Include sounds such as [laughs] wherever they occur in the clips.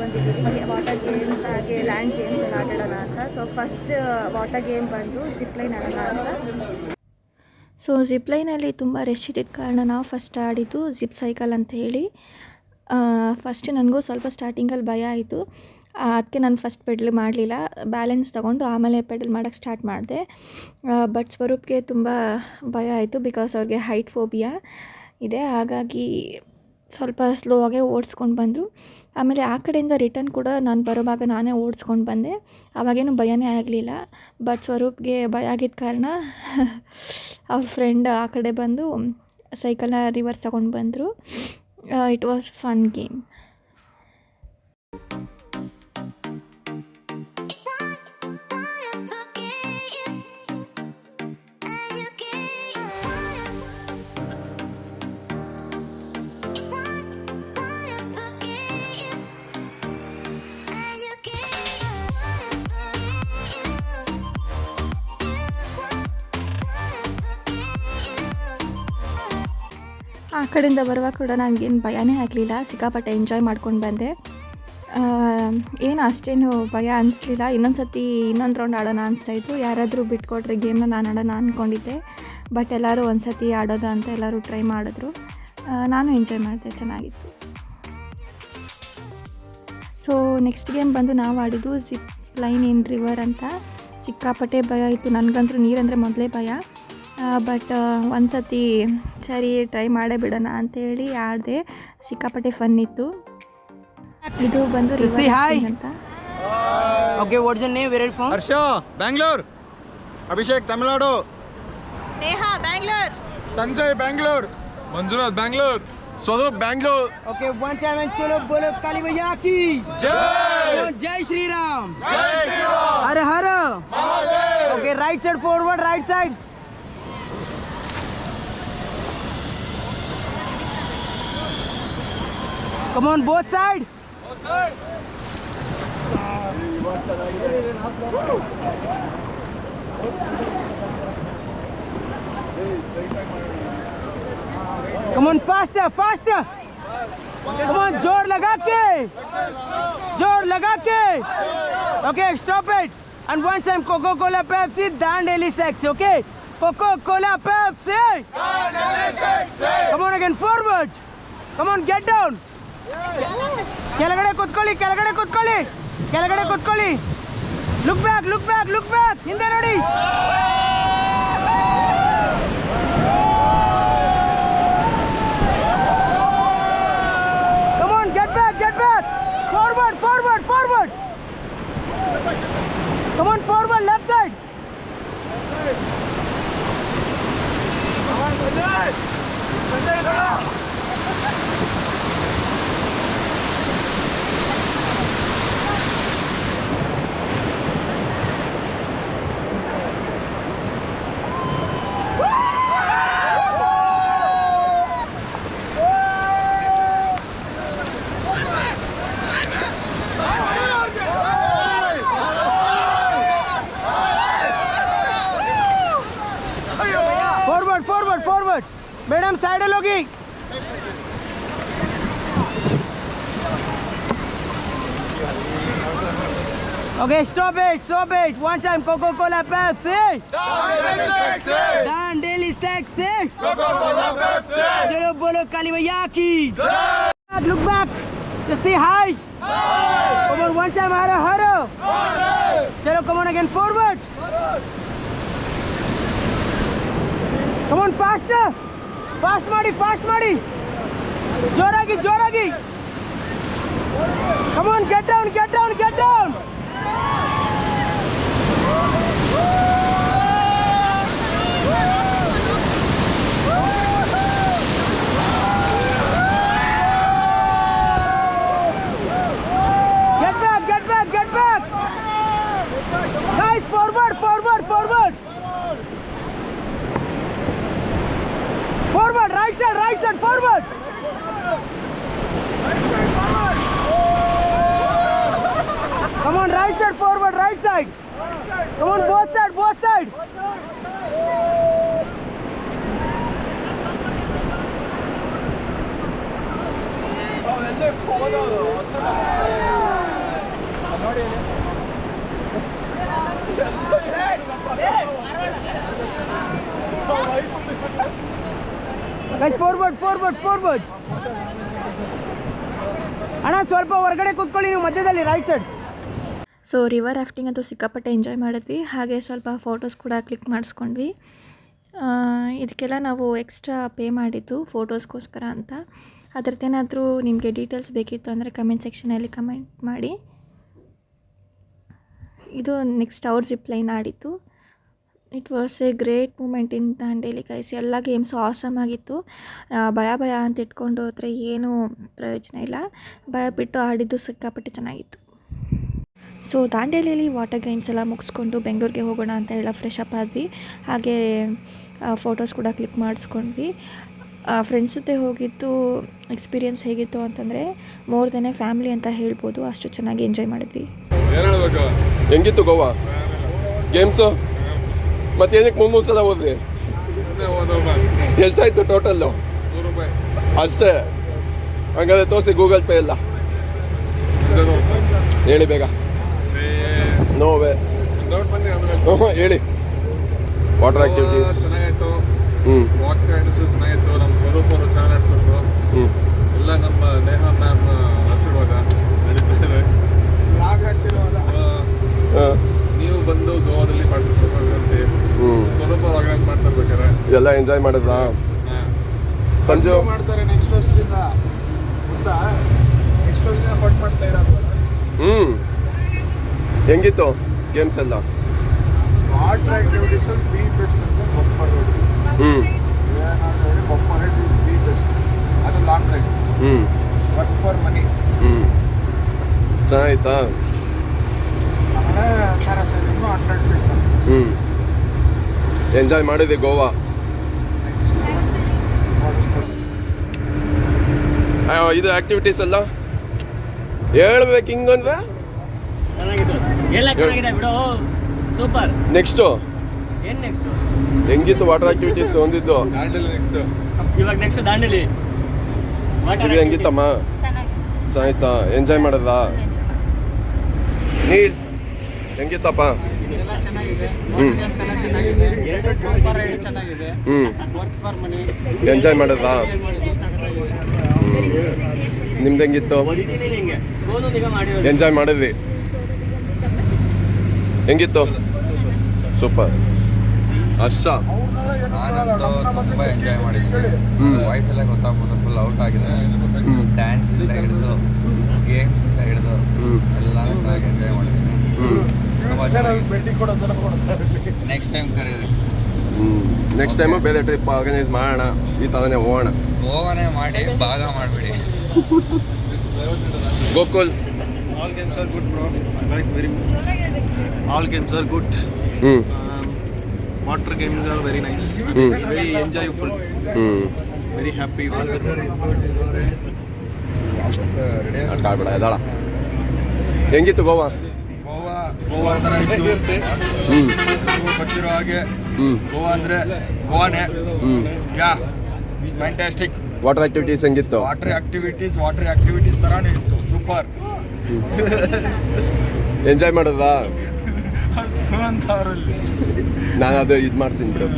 ಬಂದಿದ್ದೀವಿ water games ಹಾಗೆ land games ಎಲ್ಲ ಆಟಾಡೋಣ ಅಂತ. ಸೊ ಫಸ್ಟ್ ವಾಟರ್ ಗೇಮ್ ಬಂದು ಜಿಪ್ಲೈನ್ ಆಡೋಣ ಅಂತ. ಸೊ ಜಿಪ್ಲೈನಲ್ಲಿ ತುಂಬ ರಶ್ ಇದ್ದಿದ್ದ ಕಾರಣ ನಾವು ಫಸ್ಟ್ ಆಡಿದ್ದು ಜಿಪ್ ಸೈಕಲ್ ಅಂತ ಹೇಳಿ. ಫಸ್ಟ್ ನನಗೂ ಸ್ವಲ್ಪ ಸ್ಟಾರ್ಟಿಂಗಲ್ಲಿ ಭಯ ಆಯಿತು. ಅದಕ್ಕೆ ನಾನು ಫಸ್ಟ್ ಪೆಡಲ್ ಮಾಡಲಿಲ್ಲ. ಬ್ಯಾಲೆನ್ಸ್ ತೊಗೊಂಡು ಆಮೇಲೆ ಪೆಡಲ್ ಮಾಡೋಕ್ಕೆ ಸ್ಟಾರ್ಟ್ ಮಾಡಿದೆ. ಬಟ್ ಸ್ವರೂಪ್ಗೆ ತುಂಬ ಭಯ ಆಯಿತು ಬಿಕಾಸ್ ಅವ್ರಿಗೆ ಹೈಟ್ ಫೋಬಿಯಾ ಇದೆ. ಹಾಗಾಗಿ ಸ್ವಲ್ಪ ಸ್ಲೋ ಆಗೇ ಓಡಿಸ್ಕೊಂಡು ಬಂದರು. ಆಮೇಲೆ ಆ ಕಡೆಯಿಂದ ರಿಟರ್ನ್ ಕೂಡ ನಾನು ಬರೋವಾಗ ನಾನೇ ಓಡಿಸ್ಕೊಂಡು ಬಂದೆ. ಆವಾಗೇನು ಭಯನೇ ಆಗಲಿಲ್ಲ. ಬಟ್ ಸ್ವರೂಪ್ಗೆ ಭಯ ಆಗಿದ್ದ ಕಾರಣ [laughs] ಅವ್ರ ಫ್ರೆಂಡ್ ಆ ಕಡೆ ಬಂದು ಸೈಕಲ್ನ ರಿವರ್ಸ್ ತಗೊಂಡು ಬಂದರು. ಇಟ್ ವಾಸ್ ಫನ್ ಗೇಮ್ ಕಡೆಯಿಂದ ಬರುವಾಗ ಕೂಡ ನನಗೇನು ಭಯನೇ ಆಗಲಿಲ್ಲ. ಸಿಕ್ಕಾಪಟ್ಟೆ ಎಂಜಾಯ್ ಮಾಡ್ಕೊಂಡು ಬಂದೆ. ಏನು ಅಷ್ಟೇನು ಭಯ ಅನಿಸ್ಲಿಲ್ಲ. ಇನ್ನೊಂದು ಸತಿ ಇನ್ನೊಂದು ರೌಂಡ್ ಆಡೋಣ ಅನಿಸ್ತಾಯಿತ್ತು ಯಾರಾದರೂ ಬಿಟ್ಕೊಟ್ರೆ ಗೇಮ್ನ ನಾನು ಆಡೋಣ ಅಂದ್ಕೊಂಡಿದ್ದೆ ಬಟ್ ಎಲ್ಲರೂ ಒಂದು ಸತಿ ಆಡೋದು ಅಂತ ಎಲ್ಲರೂ ಟ್ರೈ ಮಾಡಿದ್ರು. ನಾನು ಎಂಜಾಯ್ ಮಾಡಿದೆ. ಚೆನ್ನಾಗಿತ್ತು. ಸೊ ನೆಕ್ಸ್ಟ್ ಗೇಮ್ ಬಂದು ನಾವು ಆಡಿದ್ದು ಜಿಪ್ ಲೈನ್ ಇನ್ ರಿವರ್ ಅಂತ. ಸಿಕ್ಕಾಪಟ್ಟೆ ಭಯ ಇತ್ತು. ನನಗಂತೂ ನೀರಂದರೆ ಮೊದಲೇ ಭಯ. ಬಟ್ ಒಂದ್ಸತಿ ಸರಿ ಟ್ರೈ ಮಾಡೇ ಬಿಡೋಣ ಅಂತೇಳಿ ಆಡಿದೆ ಸಿಕ್ಕಾಪಟ್ಟೆ ಫನ್ ಇತ್ತು. ಇದು ಬಂದು ಅಂತ. Okay what's your name where from Harsha Bengaluru Abhishek Tamilnadu. Neha Bengaluru Sanjay Bengaluru Manjunath Bengaluru Swaroop Bengaluru okay one seven ಬೋಲೋ ಕಾಲಿ ಯಾಕಿ ಜೈ ಜೈ ಶ್ರೀರಾಮ್ ಜೈ Shriram Hara Hara okay right side forward right side Come on, both side. Come on, faster, faster. Come on, जोर लगा के जोर लगा के okay stop it and one time coca cola pepsi dan daily sex okay coca cola pepsi come on again forward come on get down ಕೆಳಗಡೆ ಕುತ್ಕೊಳ್ಳಿ ಕೆಳಗಡೆ ಕುತ್ಕೊಳ್ಳಿ ಕೆಳಗಡೆ ಕುತ್ಕೊಳ್ಳಿ look back look back look back ಹಿಂದೆ ನೋಡಿ Come on, get back, get back. Forward, forward, forward. Come on, forward, madam ಸೈಡಲ್ಲಿ ಹೋಗಿ Okay, stop it, stop it. One time Coca-Cola Pepsi. Dan Daily Sexy. Coca-Cola Pepsi. Chalo bolo Kalimayaki. Look back. Just say hi. Hi. Over one time haro haro. Chalo come on again forward. forward. Come on faster. Fast ಮಾಡಿ fast ಮಾಡಿ ಜೋರಾಗಿ ಜೋರಾಗಿ Come on, get down, get down, get side, right side, forward. Come on, right side, forward, right side. Come on, both side, both side. Oh, guys forward forward forward ಅಣ್ಣ, ಸ್ವಲ್ಪ ಹೊರಗಡೆ ಕೂತ್ಕೊಳ್ಳಿ, ನೀವು ಮಧ್ಯದಲ್ಲಿ right side so river rafting ಅಂತೂ ಸಿಕ್ಕಾಪಟ್ಟೆ enjoy ಮಾಡಿದ್ವಿ. ಹಾಗೆ ಸ್ವಲ್ಪ ಫೋಟೋಸ್ ಕೂಡ ಕ್ಲಿಕ್ ಮಾಡಿಸ್ಕೊಂಡ್ವಿ. ಇದಕ್ಕೆಲ್ಲ ನಾವು ಎಕ್ಸ್ಟ್ರಾ ಪೇ ಮಾಡಿದ್ದು ಫೋಟೋಸ್ಗೋಸ್ಕರ ಅಂತ. ಅದ್ರದ್ದೇನಾದರೂ ನಿಮಗೆ ಡೀಟೇಲ್ಸ್ ಬೇಕಿತ್ತು ಅಂದರೆ ಕಮೆಂಟ್ ಸೆಕ್ಷನಲ್ಲಿ ಕಮೆಂಟ್ ಮಾಡಿ. ಇದು ನೆಕ್ಸ್ಟ್ ಅವ್ರ zip line ಆಡಿತ್ತು it was a great moment in Dandeli guys ಎಲ್ಲ ಗೇಮ್ಸು ಆಸಮ್ ಆಗಿತ್ತು ಭಯ ಭಯ ಅಂತ ಇಟ್ಕೊಂಡು ಹೋದರೆ ಏನೂ ಪ್ರಯೋಜನ ಇಲ್ಲ. ಭಯ ಬಿಟ್ಟು ಆಡಿದ್ದು ಸಿಕ್ಕಾಪಟ್ಟೆ ಚೆನ್ನಾಗಿತ್ತು. ಸೊ ದಾಂಡೇಲಿಯಲ್ಲಿ ವಾಟರ್ ಗೇಮ್ಸ್ ಎಲ್ಲ ಮುಗಿಸ್ಕೊಂಡು ಬೆಂಗಳೂರಿಗೆ ಹೋಗೋಣ ಅಂತ ಎಲ್ಲ ಫ್ರೆಶ್ ಅಪ್ ಆದ್ವಿ. ಹಾಗೆ ಫೋಟೋಸ್ ಕೂಡ ಕ್ಲಿಕ್ ಮಾಡಿಸ್ಕೊಂಡ್ವಿ. ಫ್ರೆಂಡ್ಸ್ ಜೊತೆ ಹೋಗಿದ್ದು ಎಕ್ಸ್ಪೀರಿಯನ್ಸ್ ಹೇಗಿತ್ತು ಅಂತಂದರೆ ಮೋರ್ ದೆನ್ ಎ ಫ್ಯಾಮಿಲಿ ಅಂತ ಹೇಳ್ಬೋದು. ಅಷ್ಟು ಚೆನ್ನಾಗಿ ಎಂಜಾಯ್ ಮಾಡಿದ್ವಿ. ಹೆಂಗಿತ್ತು ಗೋವಾ? ಗೇಮ್ಸು ಮತ್ತೇನಕ್ಕೆ ಮೂರು ಮೂರು ಸಲ ಹೋದ್ರಿ? ಎಷ್ಟಾಯ್ತು ಟೋಟಲ್ಲು ಅಷ್ಟೇ. ಹಂಗಾದ್ರೆ ತೋರಿಸಿ ಗೂಗಲ್ ಪೇ ಇಲ್ಲ ಹೇಳಿ ಬೇಗ. ನೋವೇ [laughs] ಹೇಳಿ. ವಾಟರ್ ಆಕ್ಟಿವಿಟೀಸ್ ಚೆನ್ನಾಗಿತ್ತು ಹ್ಞೂ ಚೆನ್ನಾಗಿತ್ತು ನಮ್ಮ ಸ್ವರೂಪ ಅವರು ಚೆನ್ನಾಗಿ ಎಲ್ಲ ನಮ್ಮ ನೇಹ ಮ್ಯಾಮ್ ಆಶೀರ್ವಾದ ಹಾಂ ನೀವು ಬಂದು ಗೋವಾದಲ್ಲಿ ಪಾರ್ಟಿಸಿಪೇಟ್ ಮಾಡ್ಕೊಂತೀವಿ ಹ್ಞೂ ಸ್ವರೂಪ ಆರ್ಗನೈಸ್ ಮಾಡ್ತಾ ಇರ್ಬೇಕಾರೆ ಎಲ್ಲ ಎಂಜಾಯ್ ಮಾಡಿದ್ರಾ? ಸಂಜು ಮಾಡ್ತಾರೆ ನೆಕ್ಸ್ಟ್ ವರ್ಷದಿಂದ ಗೊತ್ತಾ? ನೆಕ್ಸ್ಟ್ ವರ್ಷದಿಂದ ಫಂಡ್ ಮಾಡ್ತಾ ಇರೋದು. ಹ್ಞೂ ಹೆಂಗಿತ್ತು ಗೇಮ್ಸ್ ಎಲ್ಲ? ವಾಟರ್ ಆಕ್ಟಿವಿಟೀಸ್ ಅಲ್ಲಿ ದಿ ಬೆಸ್ಟ್ ಅಂತ ಬೊಪ್ಪರ್ ಹ್ಞೂ ಬೊಪ್ಪರ್ ಇಸ್ ದಿ ಬೆಸ್ಟ್ ಅದು ಲಾಂಗ್ ರೈಡ್ ಹ್ಞೂ ವರ್ತ್ ಫಾರ್ ಮನಿ ಹ್ಞೂ ಚೆನ್ನಾಗಿತ್ತಾ? ಆಮೇಲೆ ಪ್ಯಾರಾಸೈಲಿಂಗು ಹಂಡ್ರೆಡ್ ಫೀಟ್ ಹ್ಞೂ ಎಂಜಾಯ್ ಮಾಡಿದೆ ಗೋವಾ ನೆಕ್ಸ್ಟ್ ಅಯ್ಯೋ, ಇದು ಆಕ್ಟಿವಿಟೀಸ್ ಎಲ್ಲ. ಹೇಳ್ಬೇಕು ಹಿಂಗಂದ್ರೆ ಚೆನ್ನಾಗಿತ್ತು ಎಲ್ಲ ಚೆನ್ನಾಗಿದೆ ಬಿಡು. ಸೂಪರ್. ನೆಕ್ಸ್ಟು ಏನ್ ನೆಕ್ಸ್ಟ್ ಹೆಂಗಿತ್ತು ವಾಟರ್ ಆಕ್ಟಿವಿಟೀಸ್ ಹೊಂದಿದ್ದು ದಾಂಡೇಲಿ ನೆಕ್ಸ್ಟ್ ಇವಾಗ ನೆಕ್ಸ್ಟ್ ದಾಂಡೇಲಿ. ವಾಟರ್ ಹೆಂಗಿತ್ತಮ್ಮ? ಚೆನ್ನಾಗಿತ್ತಾ. ಎಂಜಾಯ್ ಮಾಡದ ನೀರ್ ಹೆಂಗಿತ್ತಪ್ಪ? ಹ್ಞೂ ಎಂಜಾಯ್ ಮಾಡದ ನಿಮ್ದು ಹೆಂಗಿತ್ತು? ಎಂಜಾಯ್ ಮಾಡಿದ್ವಿ ಹೆಂಗಿತ್ತು? ಸೂಪರ್ ಅಷ್ಟ ನಾನಂತೂ ತುಂಬ ಎಂಜಾಯ್ ಮಾಡಿದ್ದೀನಿ. ವಾಯ್ಸ್ ಎಲ್ಲ ಗೊತ್ತಾಗ್ಬೋದು ಫುಲ್ ಔಟ್ ಆಗಿದೆ. ಡ್ಯಾನ್ಸ್ ಇಂದ ಹಿಡಿದು ಗೇಮ್ಸ್ ಇಂದ ಹಿಡಿದು ಹ್ಞೂ ಎಲ್ಲಾನು ಚೆನ್ನಾಗಿ ಎಂಜಾಯ್ ಮಾಡಿದ್ದೀನಿ. ನೆಕ್ಸ್ಟ್ ಟೈಮ್ ಕರೀರಿ. ಹ್ಞೂ ನೆಕ್ಸ್ಟ್ ಟೈಮು ಬೇರೆ ಟ್ರಿಪ್ ಆರ್ಗನೈಸ್ ಮಾಡೋಣ. ಈ ಥರನೇ ಹೋಗೋಣ. ಗೋವನೆ ಮಾಡಿ ಭಾಗ ಮಾಡಿಬಿಡಿ. Gokul. All can sir good bro like very much all can sir good water games are very nice very enjoy enjoyful very happy ಆಟಾಡ್ಬೇಡ ಇದ್ದಾಳ ಹೆಂಗಿತ್ತು ಗೋವಾ? ಗೋವಾ ಗೋವಾ ಥರ ಹ್ಞೂ ಗೋವಾ ಅಂದರೆ ಗೋವಾನೆ. ಯಾ ಫ್ಯಾಂಟಾಸ್ಟಿಕ್ ವಾಟರ್ ಆಕ್ಟಿವಿಟೀಸ್ ಹೆಂಗಿತ್ತು ವಾಟರ್ ಆಕ್ಟಿವಿಟೀಸ್ ವಾಟರ್ ಆಕ್ಟಿವಿಟೀಸ್ ತರಾನೇ ಇತ್ತು. Super enjoy ಮಾಡೋದಾ? ನಾನು ಅದು ಇದು ಮಾಡ್ತೀನಿ ಬಿಡು.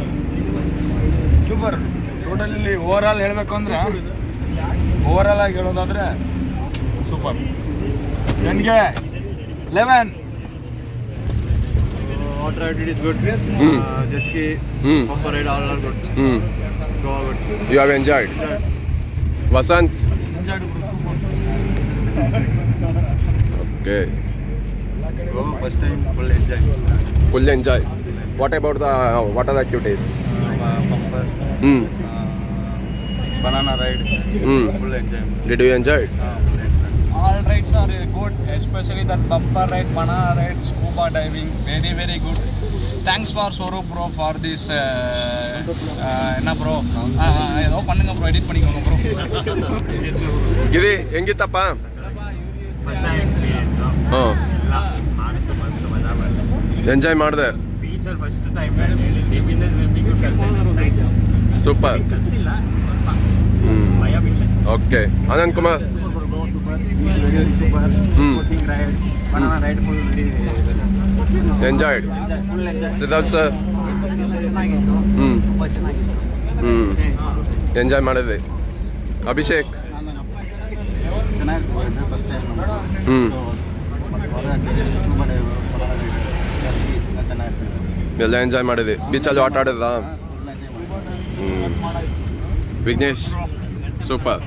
ಸೂಪರ್ ಟೋಟಲಿ ಓವರ್ ಆಲ್ ಹೇಳಬೇಕು ಅಂದ್ರೆ ಓವರ್ ಆಲ್ ಆಗಿ ಹೇಳೋದಾದ್ರೆ ಸೂಪರ್ ನನಗೆ eleven Water activity is good. Hmm. Uh, jet ski, ಹ್ಞೂ bumper ride, all are good. ಹ್ಞೂ Goa good. You have enjoyed Vasanth okay Goa first time full enjoy. Full enjoy what about the water activities Uh, bumper, ಹ್ಞೂ uh, banana ride, ಹ್ಞೂ full enjoy. Did you enjoy Uh, full enjoy. All rides are good, especially that bumper ride, banana ride, scuba diving, very very good. Thanks for Soro bro for this. Uh, uh, என்ன bro? Ah, ah, ஏதோ பண்ணுங்க bro, edit பண்ணிக்கோங்க bro. ಗಿರಿ ಹೆಂಗಿತ್ತಪ್ಪ ಹೊಸ experience ಹಾಂ ಮಾಡಿತ್ತು ಮಸ್ತ್ ಮಜಾ ಮಾಡಿದೆ ಎಂಜಾಯ್ ಮಾಡಿದೆ ಬೀಚಲ್ಲಿ ಫಸ್ಟ್ ಟೈಮ್ ನಿಮ್ಮಿಂದ ಸ್ವಿಮ್ಮಿಂಗ್ ಥ್ಯಾಂಕ್ಸ್ ಸೂಪರ್ ಕತ್ತಿಲ್ಲ ಸ್ವಲ್ಪ ಹ್ಞೂ ಭಯ ಬಿಟ್ಟೆ okay Anand Kumar super. Enjoyed full enjoy. Siddharth sir ಹ್ಞೂ ಹ್ಞೂ ಎಂಜಾಯ್ ಮಾಡಿದೆ ಅಭಿಷೇಕ್. ಹ್ಞೂ ಎಲ್ಲ ಎಂಜಾಯ್ ಮಾಡಿದೆ ಬೀಚಲ್ಲಿ ಆಟ ಎಂಜಾಯ್ ಹ್ಞೂ Vignesh. Super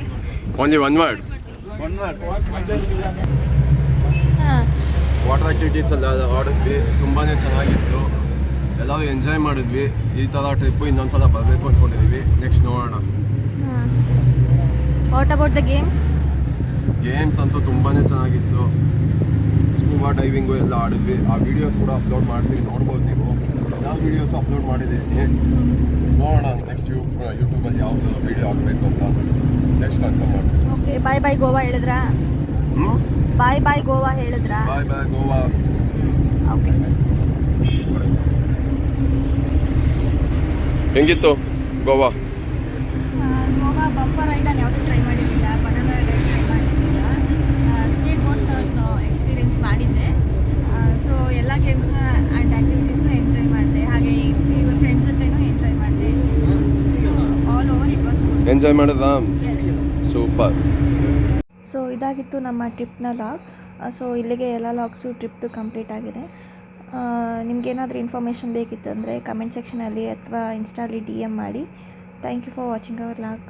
only one word water activities ಎಲ್ಲ ಆಡಿದ್ವಿ ತುಂಬಾ ಚೆನ್ನಾಗಿತ್ತು. ಎಲ್ಲರೂ ಎಂಜಾಯ್ ಮಾಡಿದ್ವಿ. ಈ ಥರ ಟ್ರಿಪ್ಪು ಇನ್ನೊಂದ್ಸಲ ಬರಬೇಕು ಅಂದ್ಕೊಂಡಿದ್ದೀವಿ ನೆಕ್ಸ್ಟ್ ನೋಡೋಣ. What about the games games ಅಂತೂ ತುಂಬಾ ಚೆನ್ನಾಗಿತ್ತು. ಸ್ಕೂಬಾ ಡೈವಿಂಗು ಎಲ್ಲ ಆಡಿದ್ವಿ. ಆ ವಿಡಿಯೋಸ್ ಕೂಡ ಅಪ್ಲೋಡ್ ಮಾಡ್ತೀವಿ ನೋಡ್ಬೋದು ನೀವು. ಎಲ್ಲ ವಿಡಿಯೋಸ್ ಅಪ್ಲೋಡ್ ಮಾಡಿದ್ದೀನಿ ನೋಡೋಣ ನೆಕ್ಸ್ಟ್ ಯೂಟ್ಯೂಬ್ ಯೂಟ್ಯೂಬಲ್ಲಿ ಯಾವುದು ವೀಡಿಯೋ ಹಾಕ್ಬೇಕು ಅಂತ. ನೆಕ್ಸ್ಟ್ ಕನ್ಫರ್ಮ್ ಮಾಡ್ತೀವಿ ಓಕೆ ಬಾಯ್ ಬಾಯ್ ಗೋವಾ ಹೇಳಿದ್ರಾ? Bye bye Goa ಹೇಳಿದ್ರಾ? Bye bye Goa. Okay ಹೆಂಗಿತ್ತು ಗೋವಾ? ಗೋವಾ ಬಂಪರ್ ರೈಡ್ ನಾನು ಯಾವುದೂ ಟ್ರೈ ಮಾಡಿದ್ದಿಲ್ಲ ಬನಾನ ರೈಡ್ ಟ್ರೈ ಮಾಡಿದ್ದೀನಿ ಸ್ಪೀಡ್ ಬೋಟ್ ಎಕ್ಸ್ಪೀರಿಯೆನ್ಸ್ ಮಾಡಿದ್ದೆ. ಸೊ ಎಲ್ಲ ಗೇಮ್ಸ್ನ ಆ್ಯಂಡ್ ಆ್ಯಕ್ಟಿವಿಟೀಸ್ನ ಎಂಜಾಯ್ ಮಾಡಿದೆ ಹಾಗೆ ಇವಾಗ ಫ್ರೆಂಡ್ಸ್ ಜೊತೆನೂ ಎಂಜಾಯ್ ಮಾಡಿದೆ all over it was good enjoy ಮಾಡಿದ್ರಾ? ಸೂಪರ್ ಸೊ ಇದಾಗಿತ್ತು ನಮ್ಮ ಟ್ರಿಪ್ನ ಲಾಗ್ ಸೊ ಇಲ್ಲಿಗೆ ಎಲ್ಲ ಲಾಗ್ಸು ಟ್ರಿಪ್ಟು ಕಂಪ್ಲೀಟ್ ಆಗಿದೆ. ನಿಮಗೇನಾದರೂ ಇನ್ಫಾರ್ಮೇಷನ್ ಬೇಕಿತ್ತು ಅಂದರೆ ಕಮೆಂಟ್ ಸೆಕ್ಷನಲ್ಲಿ ಅಥವಾ ಇನ್ಸ್ಟಾಲಿ ಡಿ ಎಂ ಮಾಡಿ. Thank you for watching our vlog